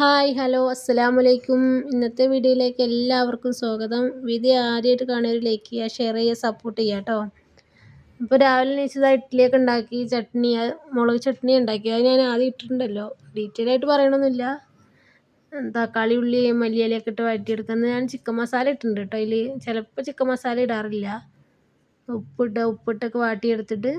Hi hello അസ്സലാമു അലൈക്കും ഇന്നത്തെ വീഡിയോയിലേക്ക് എല്ലാവർക്കും സ്വാഗതം. വീഡിയോ ആദ്യമായിട്ട് കാണുന്നവർ ലൈക്ക് ചെയ്യുക ഷെയർ ചെയ്യുക സപ്പോർട്ട് ചെയ്യുക കേട്ടോ ഇപ്പോൾ രാവിലെ നീച്ചത് ഇഡ്ഡലിയൊക്കെ ഉണ്ടാക്കി ചട്നി മുളക് ചട്നി ഉണ്ടാക്കി. അത് ഞാൻ ആദ്യം ഇട്ടിട്ടുണ്ടല്ലോ. ഡീറ്റെയിൽ ആയിട്ട് പറയണമെന്നില്ല തക്കാളി ഉള്ളി മല്ലിയിലൊക്കെ ഇട്ട് വഴറ്റിയെടുക്കുന്നത് ഞാൻ ചിക്കൻ മസാല ഇട്ടിട്ടുണ്ട് കേട്ടോ അതിൽ ചിലപ്പോൾ ചിക്കൻ മസാല ഇടാറില്ല. ഉപ്പിട്ട് ഉപ്പിട്ടൊക്കെ വാട്ടിയെടുത്തിട്ട്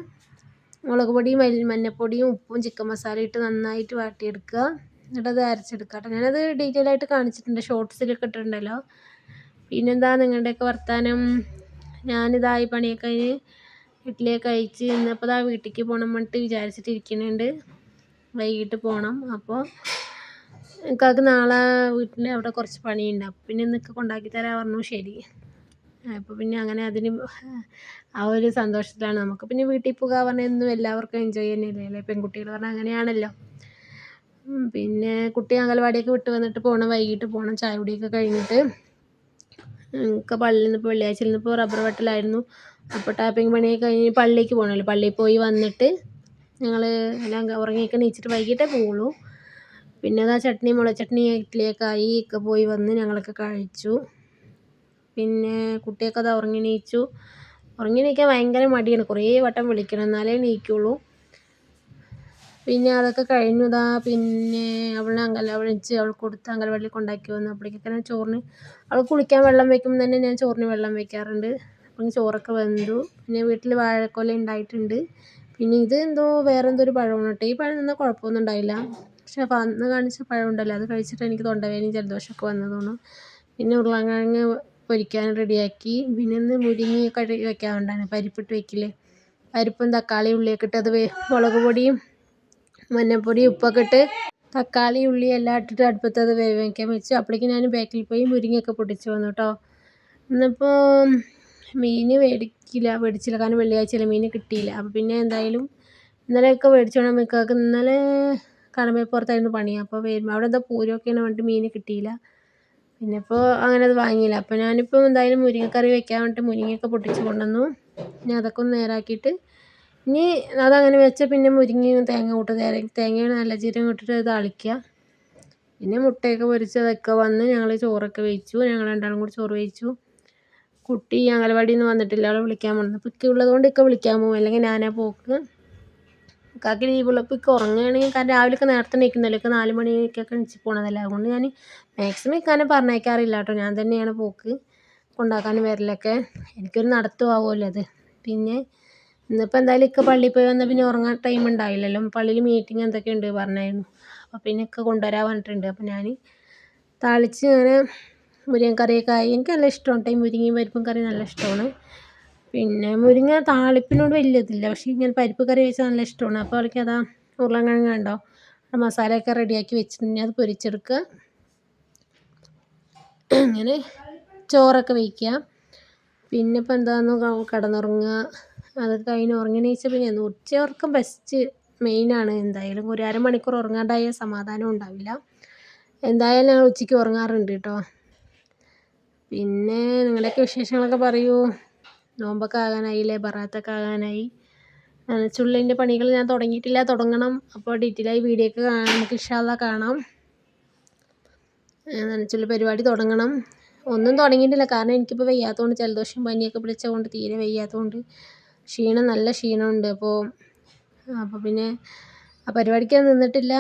മുളക് പൊടിയും മഞ്ഞൾപ്പൊടിയും ഉപ്പും ചിക്കൻ മസാല ഇട്ട് നന്നായിട്ട് വാട്ടിയെടുക്കുക. എന്നിട്ടത് അരച്ചെടുക്കാം ഞാനത് ഡീറ്റെയിൽ ആയിട്ട് കാണിച്ചിട്ടുണ്ട്. ഷോർട്ട്സിലൊക്കെ ഇട്ടിട്ടുണ്ടല്ലോ. പിന്നെന്താ നിങ്ങളുടെയൊക്കെ വർത്താനം? ഞാനിതായി പണിയൊക്കെ അതിന് വീട്ടിലേക്ക് അയച്ച് ഇന്നിപ്പോൾ ഇതാ വീട്ടിലേക്ക് പോകണം പറഞ്ഞിട്ട് വിചാരിച്ചിട്ടിരിക്കുന്നുണ്ട്. വൈകിട്ട് പോകണം അപ്പോൾ എനിക്കത് നാളെ വീട്ടിൽ അവിടെ കുറച്ച് പണിയുണ്ട്. അപ്പോൾ പിന്നെ ഇന്നൊക്കെ കൊണ്ടാക്കി തരാൻ പറഞ്ഞു. ശരി. അപ്പോൾ പിന്നെ അങ്ങനെ അതിന് ആ ഒരു സന്തോഷത്തിലാണ് നമുക്ക്. പിന്നെ വീട്ടിൽ പോകുക പറഞ്ഞാൽ എന്നും എല്ലാവർക്കും എൻജോയ് തന്നെയല്ലേ? പെൺകുട്ടികൾ പറഞ്ഞാൽ അങ്ങനെയാണല്ലോ. പിന്നെ കുട്ടി അംഗൻവാടിയൊക്കെ വിട്ട് വന്നിട്ട് പോകണം വൈകിട്ട് പോകണം ചായ കുടിയൊക്കെ കഴിഞ്ഞിട്ട്. ഞങ്ങൾക്ക് പള്ളിയിൽ നിന്ന് ഇപ്പോൾ വെള്ളിയാഴ്ചയിൽ നിന്നിപ്പോൾ റബ്ബർ വെട്ടലായിരുന്നു. അപ്പോൾ ടാപ്പിംഗ് പണിയൊക്കെ കഴിഞ്ഞ് പള്ളിക്ക് പോകണമല്ലോ പള്ളിയിൽ പോയി വന്നിട്ട് ഞങ്ങൾ എല്ലാം ഉറങ്ങിയൊക്കെ നീച്ചിട്ട് വൈകിട്ടേ പോവുള്ളൂ. പിന്നെ അതാ ചട്നി മുളക് ചട്നി ഇഡ്ഡലിയൊക്കെ ആയി ഒക്കെ പോയി വന്ന് ഞങ്ങളൊക്കെ കഴിച്ചു. പിന്നെ കുട്ടിയൊക്കെ അതാ ഉറങ്ങി എണീച്ചു. ഉറങ്ങി എണീക്കാൻ ഭയങ്കര മടിയാണ്. കുറേ വട്ടം വിളിക്കണം എന്നാലേ എണീക്കുള്ളൂ. പിന്നെ അതൊക്കെ കഴിഞ്ഞു ഇതാ പിന്നെ അവളെ വിളിച്ച് അവൾ കൊടുത്ത് അങ്കലവാടിയിൽ കൊണ്ടാക്കി വന്നു. അപ്പോഴേക്കൊക്കെ ഞാൻ ചോറിന് അവൾ കുളിക്കാൻ വെള്ളം വയ്ക്കുമ്പോൾ തന്നെ ഞാൻ ചോറിന് വെള്ളം വെക്കാറുണ്ട് അപ്പം ചോറൊക്കെ വെന്തു. പിന്നെ വീട്ടിൽ വാഴക്കൊല ഉണ്ടായിട്ടുണ്ട്. പിന്നെ ഇത് എന്തോ വേറെ എന്തോ ഒരു പഴമാണ് കേട്ടോ. ഈ പഴം നിന്നാൽ കുഴപ്പമൊന്നും ഉണ്ടായില്ല. പക്ഷെ അപ്പം അന്ന് കാണിച്ച പഴം ഉണ്ടല്ലോ. അത് കഴിച്ചിട്ട് എനിക്ക് തൊണ്ടവേദനയും ജലദോഷമൊക്കെ വന്നതാണ്. പിന്നെ ഉരുളക്കിഴങ്ങ് പൊരിക്കാൻ റെഡിയാക്കി. പിന്നെ ഇന്ന് മുരിങ്ങയൊക്കെ വെക്കാൻ പരിപ്പിട്ട് വെക്കില്ലേ. പരിപ്പും തക്കാളിയും ഉള്ളിയൊക്കെ ഇട്ട് അത് മുളക് പൊടിയും മഞ്ഞൾപ്പൊടി ഉപ്പൊക്കെ ഇട്ട് തക്കാളി ഉള്ളി എല്ലാം ഇട്ടിട്ട് അടുപ്പത്ത് അത് വേവിക്കാൻ വെച്ചു. അപ്പോഴേക്കും ഞാൻ ബാക്കിൽ പോയി മുരിങ്ങയൊക്കെ പൊട്ടിച്ച് വന്നു കേട്ടോ ഇന്നിപ്പോൾ മീൻ മേടിക്കില്ല മേടിച്ചില്ല കാരണം വെള്ളിയാഴ്ചയല്ലേ മീൻ കിട്ടിയില്ല. അപ്പോൾ പിന്നെ എന്തായാലും ഇന്നലെയൊക്കെ മേടിച്ചോണ്ട് മിക്കവാറും ഇന്നലെ കടമ്പപ്പുറത്തായിരുന്നു പണി. അപ്പോൾ വരുമ്പോൾ അവിടെ എന്താ പൂരമൊക്കെയാണ് പറഞ്ഞിട്ട് മീൻ കിട്ടിയില്ല. പിന്നെ ഇപ്പോൾ അങ്ങനെ അത് വാങ്ങിയില്ല. അപ്പോൾ ഞാനിപ്പോൾ എന്തായാലും മുരിങ്ങക്കറി വെക്കാൻ വേണ്ടിയിട്ട് മുരിങ്ങയൊക്കെ പൊട്ടിച്ച് കൊണ്ടുവന്നു. ഇനി അതൊക്കെ ഒന്ന് നേരാക്കിയിട്ട് ഇനി അതങ്ങനെ വെച്ചാൽ പിന്നെ മുരിങ്ങയും തേങ്ങ കൂട്ടുക തേങ്ങയാണ് നല്ല ജീരകം ഇട്ടിട്ട് താളിക്കുക പിന്നെ മുട്ടയൊക്കെ പൊരിച്ചതൊക്കെ വന്ന് ഞങ്ങൾ ചോറൊക്കെ വെച്ചു ഞങ്ങൾ രണ്ടാളും കൂടി ചോറ് വെച്ചു കുട്ടി അംഗനവാടിയിൽ നിന്ന് വന്നിട്ടില്ല. അവളെ വിളിക്കാൻ പോകണം അപ്പോൾ ഇക്ക ഉള്ളതുകൊണ്ട് ഇക്ക വിളിക്കാൻ പോകും അല്ലെങ്കിൽ ഞാനാ പോക്ക്. ഇക്കാക്ക് ലീവുള്ളപ്പോൾ ഇക്ക ഉറങ്ങുകയാണെങ്കിൽ കാരണം രാവിലെ ഒക്കെ നേരത്തെ നിൽക്കുന്നില്ല ഇക്ക നാല് മണിക്കൊക്കെ എണീച്ച് പോണതല്ല? അതുകൊണ്ട് ഞാൻ മാക്സിമം ഇക്കാനെ പറഞ്ഞേക്കാറില്ല കേട്ടോ. ഞാൻ തന്നെയാണ് പോക്ക്. കൊണ്ടാക്കാനും വരലൊക്കെ. എനിക്കൊരു നടത്തുമാവുമല്ലോ അത്. പിന്നെ ഇന്നിപ്പോൾ എന്തായാലും ഇക്ക പള്ളിയിൽ പോയി വന്നാൽ പിന്നെ ഉറങ്ങാൻ ടൈം ഉണ്ടാവില്ലല്ലോ പള്ളിയിൽ മീറ്റിംഗ് എന്തൊക്കെ ഉണ്ട് പറഞ്ഞായിരുന്നു. അപ്പോൾ പിന്നെ ഇക്ക കൊണ്ടുവരാൻ പറഞ്ഞിട്ടുണ്ട്. അപ്പോൾ ഞാൻ താളിച്ച് ഇങ്ങനെ മുരിങ്ങ കറിയൊക്കെ ആയി. എനിക്ക് നല്ല ഇഷ്ടമാണ് ടൈം മുരിങ്ങയും പരിപ്പും കറി നല്ല ഇഷ്ടമാണ് പിന്നെ മുരിങ്ങ താളിപ്പിനോട് വലിയ ഇതില്ല പക്ഷേ ഇങ്ങനെ പരിപ്പ് കറി വെച്ചാൽ നല്ല ഇഷ്ടമാണ് അപ്പോൾ അവൾക്ക് അതാ ഉരുളൻകിഴങ്ങ് കണ്ടോ മസാലയൊക്കെ റെഡിയാക്കി വെച്ചിട്ടുണ്ടെങ്കിൽ അത് പൊരിച്ചെടുക്കുക അങ്ങനെ ചോറൊക്കെ വയ്ക്കുക പിന്നെ ഇപ്പോൾ എന്താണെന്ന് കിടന്നുറങ്ങുക അത് കഴിഞ്ഞ് ഉറങ്ങി എണീച്ചാൽ പിന്നെ ഉച്ചയുറക്കം ബെസ്റ്റ് മെയിനാണ് എന്തായാലും ഒരു അരമണിക്കൂർ ഉറങ്ങാണ്ടായാൽ സമാധാനം ഉണ്ടാവില്ല. എന്തായാലും ഞങ്ങൾ ഉച്ചയ്ക്ക് ഉറങ്ങാറുണ്ട് കേട്ടോ പിന്നെ നിങ്ങളുടെയൊക്കെ വിശേഷങ്ങളൊക്കെ പറയൂ. നോമ്പൊക്കെ ആകാനായില്ലേ ബറാത്തൊക്കെ ആകാനായി. നനച്ചുള്ളിന്റെ പണികൾ ഞാൻ തുടങ്ങിയിട്ടില്ല. തുടങ്ങണം. അപ്പോൾ ഡീറ്റെയിലായി വീഡിയോ ഒക്കെ നമുക്ക് ഇഷ്ടമുള്ള കാണാം. നനച്ചുള്ള പരിപാടി തുടങ്ങണം. ഒന്നും തുടങ്ങിയിട്ടില്ല. കാരണം എനിക്കിപ്പോൾ വയ്യാത്തതുകൊണ്ട് ജലദോഷം പനിയൊക്കെ പിടിച്ചതുകൊണ്ട് തീരെ വയ്യാത്തതുകൊണ്ട് ക്ഷീണം നല്ല ക്ഷീണമുണ്ട്. അപ്പോൾ അപ്പോൾ പിന്നെ ആ പരിപാടിക്ക് നിന്നിട്ടില്ല.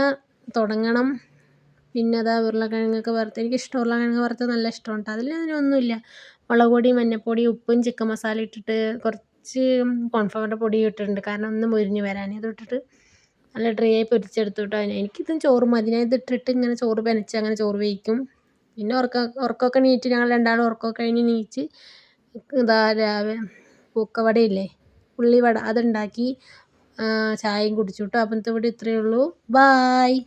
തുടങ്ങണം. പിന്നെ അതാ ഉരുളക്കിഴങ്ങൊക്കെ വറുത്ത് എനിക്ക് ഇഷ്ടം ഉരുളക്കിഴങ്ങ് വറുത്തത് നല്ല ഇഷ്ടമാണ് കേട്ടോ. അതിൽ ഒന്നുമില്ല. മുളക് പൊടി മഞ്ഞൾപ്പൊടി ഉപ്പും ചിക്കൻ മസാല ഇട്ടിട്ട് കുറച്ച് കോൺഫ്ലവറിന്റെ പൊടി ഇട്ടിട്ടുണ്ട്. കാരണം ഒന്ന് മുരിഞ്ഞ് വരാൻ അത് ഇട്ടിട്ട് നല്ല ഡ്രൈ ആയി പൊരിച്ചെടുത്തു കേട്ടോ. എനിക്കിതും ചോറ് മതി. ഞാൻ ഇതിട്ടിട്ട് ഇങ്ങനെ ചോറ് പെനച്ച് അങ്ങനെ ചോറ് വേവിക്കും. പിന്നെ ഉറക്കം ഉറക്കമൊക്കെ എണീറ്റ് ഞങ്ങൾ രണ്ടാളും ഉറക്കമൊക്കെ കഴിഞ്ഞ് എണീച്ച് ഇതാ രാവിലെ പൂക്കവടയില്ലേ? ഉള്ളിവട അതുണ്ടാക്കി ചായയും കുടിച്ചു കേട്ടോ അപ്പം വീഡിയോ ഇത്രയേ ഉള്ളൂ. ബായ്